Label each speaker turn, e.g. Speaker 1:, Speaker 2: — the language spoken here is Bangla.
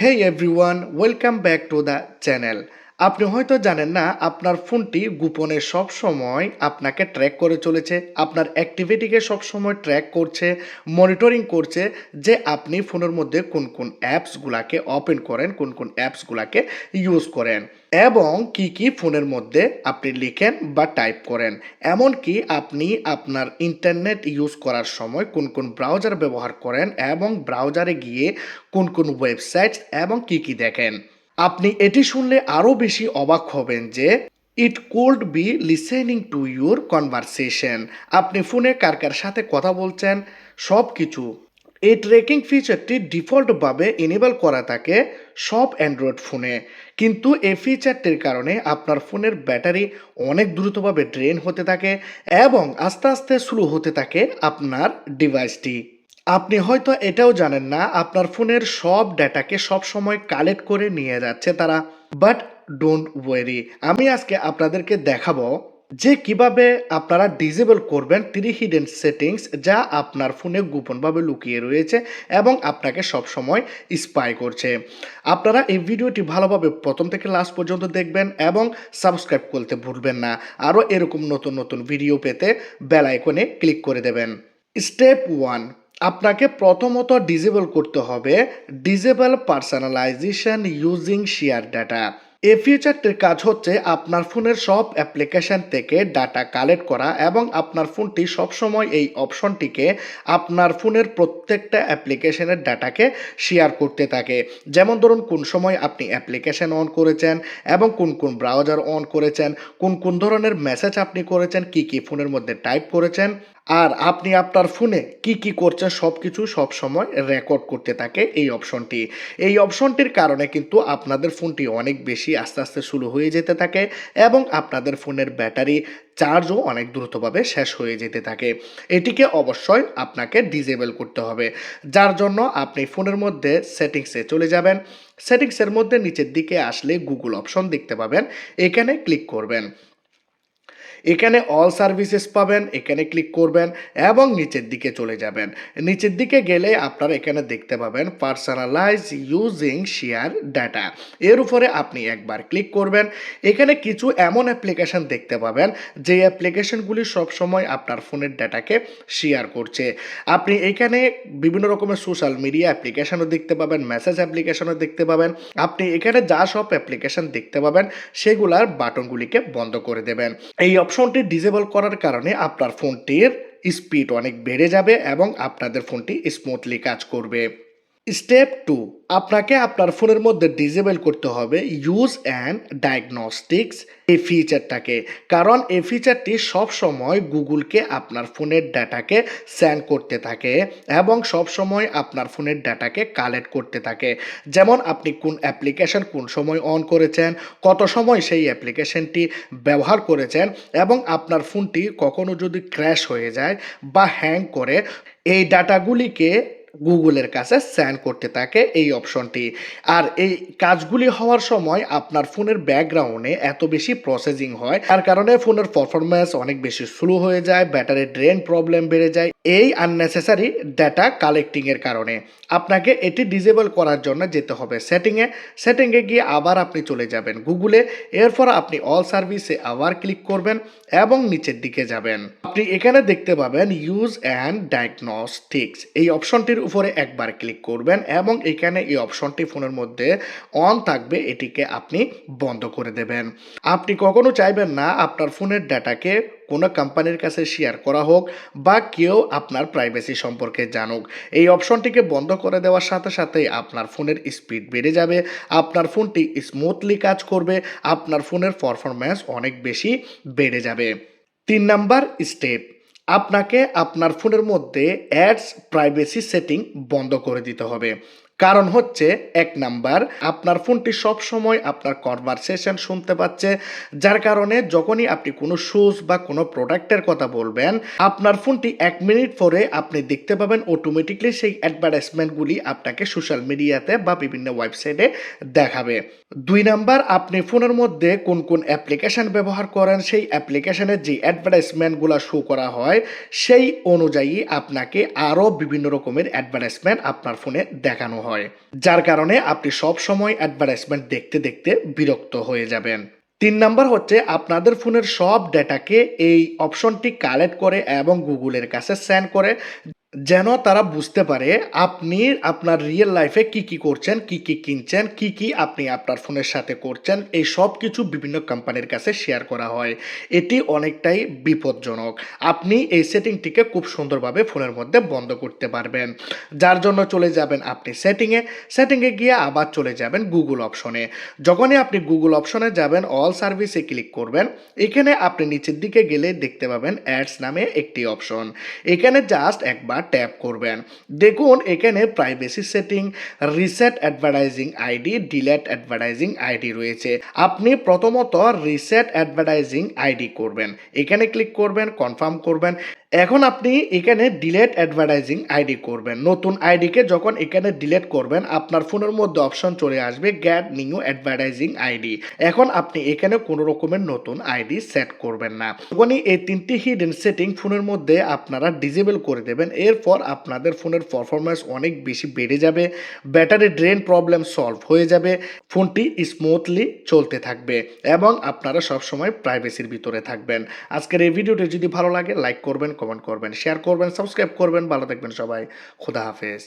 Speaker 1: Hey everyone, welcome back to the channel. আপনি হয়তো জানেন না, আপনার ফোনটি গোপনে সব সময় আপনাকে ট্র্যাক করে চলেছে। আপনার অ্যাক্টিভিটিকে সব সময় ট্র্যাক করছে মনিটরিং করছে যে আপনি ফোনের মধ্যে কোন কোন অ্যাপসগুলাকে ওপেন করেন, কোন কোন অ্যাপসগুলাকে ইউজ করেন এবং কি কি ফোনের মধ্যে আপনি লিখেন বা টাইপ করেন। এমনকি আপনি আপনার ইন্টারনেট ইউজ করার সময় কোন কোন ব্রাউজার ব্যবহার করেন এবং ব্রাউজারে গিয়ে কোন কোন ওয়েবসাইট এবং কি কি দেখেন। আপনি এটি শুনলে আরও বেশি অবাক হবেন যে, it could be listening to your conversation. আপনি ফোনে কার কার সাথে কথা বলছেন, সব কিছু। এই ট্রেকিং ফিচারটি ডিফল্টভাবে এনেবল করা থাকে সব অ্যান্ড্রয়েড ফোনে। কিন্তু এই ফিচারটির কারণে আপনার ফোনের ব্যাটারি অনেক দ্রুতভাবে ড্রেন হতে থাকে এবং আস্তে আস্তে স্লো হতে থাকে আপনার ডিভাইসটি। আপনি হয়তো এটাও জানেন না, আপনার ফোনের সব ডেটাকে সব সময় কালেক্ট করে নিয়ে যাচ্ছে তারা। But don't worry. আমি আজকে আপনাদেরকে দেখাবো যে কীভাবে আপনারা ডিজেবল করবেন থ্রি হিডেন সেটিংস যা আপনার ফোনে গোপনভাবে লুকিয়ে রয়েছে এবং আপনাকে সব সময় স্পাই করছে। আপনারা এই ভিডিওটি ভালোভাবে প্রথম থেকে লাস্ট পর্যন্ত দেখবেন এবং সাবস্ক্রাইব করতে ভুলবেন না। আরও এরকম নতুন নতুন ভিডিও পেতে বেল আইকনে ক্লিক করে দেবেন। স্টেপ ওয়ান আপনাকে প্রথমত ডিজেবল করতে হবে disable personalization using share data এ ফিউচারটির কাজ হচ্ছে আপনার ফোনের সব অ্যাপ্লিকেশন থেকে ডাটা কালেক্ট করা এবং আপনার ফোনটি সবসময় এই অপশনটিকে আপনার ফোনের প্রত্যেকটা অ্যাপ্লিকেশনের ডাটাকে শেয়ার করতে থাকে। যেমন ধরুন, কোন সময় আপনি অ্যাপ্লিকেশন অন করেছেন এবং কোন কোন ব্রাউজার অন করেছেন, কোন কোন ধরনের মেসেজ আপনি করেছেন, কি কি ফোনের মধ্যে টাইপ করেছেন। আর আপনি আপনার ফোনে কি কি করছেন সব কিছু সব সময় রেকর্ড করতে থাকে এই অপশনটি এই অপশনটির কারণে কিন্তু আপনাদের ফোনটি অনেক বেশি আস্তে আস্তে শুরু হয়ে যেতে থাকে এবং আপনাদের ফোনের ব্যাটারি চার্জও অনেক দ্রুতভাবে শেষ হয়ে যেতে থাকে। এটিকে অবশ্যই আপনাকে ডিজেবল করতে হবে। যার জন্য আপনি ফোনের মধ্যে সেটিংসে চলে যাবেন। সেটিংসের মধ্যে নিচের দিকে আসলে গুগল অপশন দেখতে পাবেন। এখানে ক্লিক করবেন। এখানে অল সার্ভিসেস পাবেন, এখানে ক্লিক করবেন এবং নিচের দিকে চলে যাবেন। নিচের দিকে গেলে আপনারা এখানে দেখতে পাবেন পার্সোনালাইজ ইউজিং শেয়ার ডাটা এর উপরে আপনি একবার ক্লিক করবেন। এখানে কিছু এমন অ্যাপ্লিকেশন দেখতে পাবেন, যে অ্যাপ্লিকেশনগুলি সবসময় আপনার ফোনের ডাটাকে শেয়ার করছে। আপনি এখানে বিভিন্ন রকমের সোশ্যাল মিডিয়া অ্যাপ্লিকেশনও দেখতে পাবেন মেসেজ অ্যাপ্লিকেশনও দেখতে পাবেন। আপনি এখানে যা সব অ্যাপ্লিকেশন দেখতে পাবেন, সেগুলার বাটনগুলিকে বন্ধ করে দেবেন। এই অপশনটি ডিসেবল করার কারণে আপনার ফোনটির স্পিড অনেক বেড়ে যাবে এবং আপনাদের ফোনটি স্মুথলি কাজ করবে। স্টেপ টু, আপনাকে আপনার ফোনের মধ্যে ডিজেবল করতে হবে ইউজ অ্যান্ড ডায়াগনস্টিক্স এই ফিচারটাকে কারণ এই ফিচারটি সব সময় গুগলকে আপনার ফোনের ডাটাকে সেন্ড করতে থাকে এবং সব সময় আপনার ফোনের ডাটাকে কালেক্ট করতে থাকে। যেমন আপনি কোন অ্যাপ্লিকেশন কোন সময় অন করেছেন, কত সময় সেই অ্যাপ্লিকেশনটি ব্যবহার করেছেন এবং আপনার ফোনটি কখনো যদি ক্র্যাশ হয়ে যায় বা হ্যাং করে, এই ডাটাগুলিকে গুগলের কাছে সেন্ড করতে থাকে এই অপশনটি আর এই কাজগুলি হওয়ার সময় আপনার ফোনের ব্যাকগ্রাউন্ডে এত বেশি প্রসেসিং হয় তার কারণে ফোনের পারফরমেন্স অনেক বেশি স্লো হয়ে যায় ব্যাটারি ড্রেন প্রবলেম বেড়ে যায় এই আননেসেসারি ডাটা কালেক্টিংয়ের কারণে। আপনাকে এটি ডিজেবল করার জন্য যেতে হবে সেটিংয়ে সেটিংয়ে গিয়ে আবার আপনি চলে যাবেন গুগলে এরপর আপনি অল সার্ভিসে আবার ক্লিক করবেন এবং নিচের দিকে যাবেন। আপনি এখানে দেখতে পাবেন ইউজ অ্যান্ড ডায়াগনস্টিক্স এই অপশনটির উপরে একবার ক্লিক করবেন এবং এখানে এই অপশনটি ফোনের মধ্যে অন থাকবে, এটিকে আপনি বন্ধ করে দেবেন। আপনি কখনো চাইবেন না আপনার ফোনের ডাটাকে কোনো কোম্পানির কাছে শেয়ার করা হোক বা কেউ আপনার প্রাইভেসি সম্পর্কে জানুক। এই অপশনটিকে বন্ধ করে দেওয়ার সাথে সাথে আপনার ফোনের স্পিড বেড়ে যাবে, আপনার ফোনটি স্মুথলি কাজ করবে, আপনার ফোনের পারফরম্যান্স অনেক বেশি বেড়ে যাবে। তিন নাম্বার স্টেপ আপনাকে আপনার ফোনের মধ্যে অ্যাডস প্রাইভেসি সেটিং বন্ধ করে দিতে হবে। কারণ হচ্ছে এক নাম্বার, আপনার ফোনটি সব সময় আপনার কনভারসেশন শুনতে পাচ্ছে। যার কারণে যখনই আপনি কোনো শুজ বা কোনো প্রোডাক্টের কথা বলবেন, আপনার ফোনটি এক মিনিট পরে আপনি দেখতে পাবেন অটোমেটিকলি সেই অ্যাডভার্টাইজমেন্টগুলি আপনাকে সোশ্যাল মিডিয়াতে বা বিভিন্ন ওয়েবসাইটে দেখাবে। দুই নাম্বার, আপনি ফোনের মধ্যে কোন কোন অ্যাপ্লিকেশন ব্যবহার করেন, সেই অ্যাপ্লিকেশনের যে অ্যাডভার্টাইজমেন্টগুলো শো করা হয়, সেই অনুযায়ী আপনাকে আরও বিভিন্ন রকমের অ্যাডভার্টাইজমেন্ট আপনার ফোনে দেখানো হবে হয়, যার কারণে আপনি সব সময় অ্যাডভার্টাইজমেন্ট দেখতে দেখতে বিরক্ত হয়ে যাবেন। তিন নাম্বার হচ্ছে, আপনাদের ফোনের সব ডেটাকে এই অপশনটি কালেক্ট করে এবং গুগলের কাছে সেন্ড করে। যেন তারা বুঝতে পারে আপনি আপনার রিয়েল লাইফে কি কি করছেন, কি কি কিনছেন, কি কি আপনি আপনার ফোনের সাথে করছেন, এই সব কিছু বিভিন্ন কোম্পানির কাছে শেয়ার করা হয়। এটি অনেকটাই বিপজ্জনক। আপনি এই সেটিংটিকে খুব সুন্দরভাবে ফোনের মধ্যে বন্ধ করতে পারবেন। যার জন্য চলে যাবেন আপনি সেটিংয়ে সেটিংয়ে গিয়ে আবার চলে যাবেন গুগল অপশনে যখনই আপনি গুগল অপশনে যাবেন অল সার্ভিসে ক্লিক করবেন। এখানে আপনি নিচের দিকে গেলে দেখতে পাবেন অ্যাডস নামে একটি অপশন এখানে জাস্ট একবার ট্যাপ করবেন। দেখুন, এখানে privacy setting reset advertising ID delete advertising ID রয়েছে। আপনি প্রথমত রিসেট অ্যাডভার্টাইজিং আইডি করবেন। এখানে ক্লিক করবেন কনফার্ম করবেন। এখন আপনি এখানে ডিলেট অ্যাডভার্টাইজিং আইডি করবেন। নতুন আইডিকে যখন এখানে ডিলেট করবেন, আপনার ফোনের মধ্যে অপশন চলে আসবে গ্যাট নিউ অ্যাডভার্টাইজিং আইডি এখন আপনি এখানে কোনো রকমের নতুন আইডি সেট করবেন না। যখনই এই তিনটি হিডেন সেটিং ফোনের মধ্যে আপনারা ডিজেবল করে দেবেন, এরপর আপনাদের ফোনের পারফরমেন্স অনেক বেশি বেড়ে যাবে ব্যাটারি ড্রেন প্রবলেম সলভ হয়ে যাবে, ফোনটি স্মুথলি চলতে থাকবে এবং আপনারা সবসময় প্রাইভেসির ভিতরে থাকবেন। আজকের এই ভিডিওটি যদি ভালো লাগে লাইক করবেন কমেন্ট করবেন শেয়ার করবেন সাবস্ক্রাইব করবেন ভালো থাকবেন সবাই খুদা হাফেজ।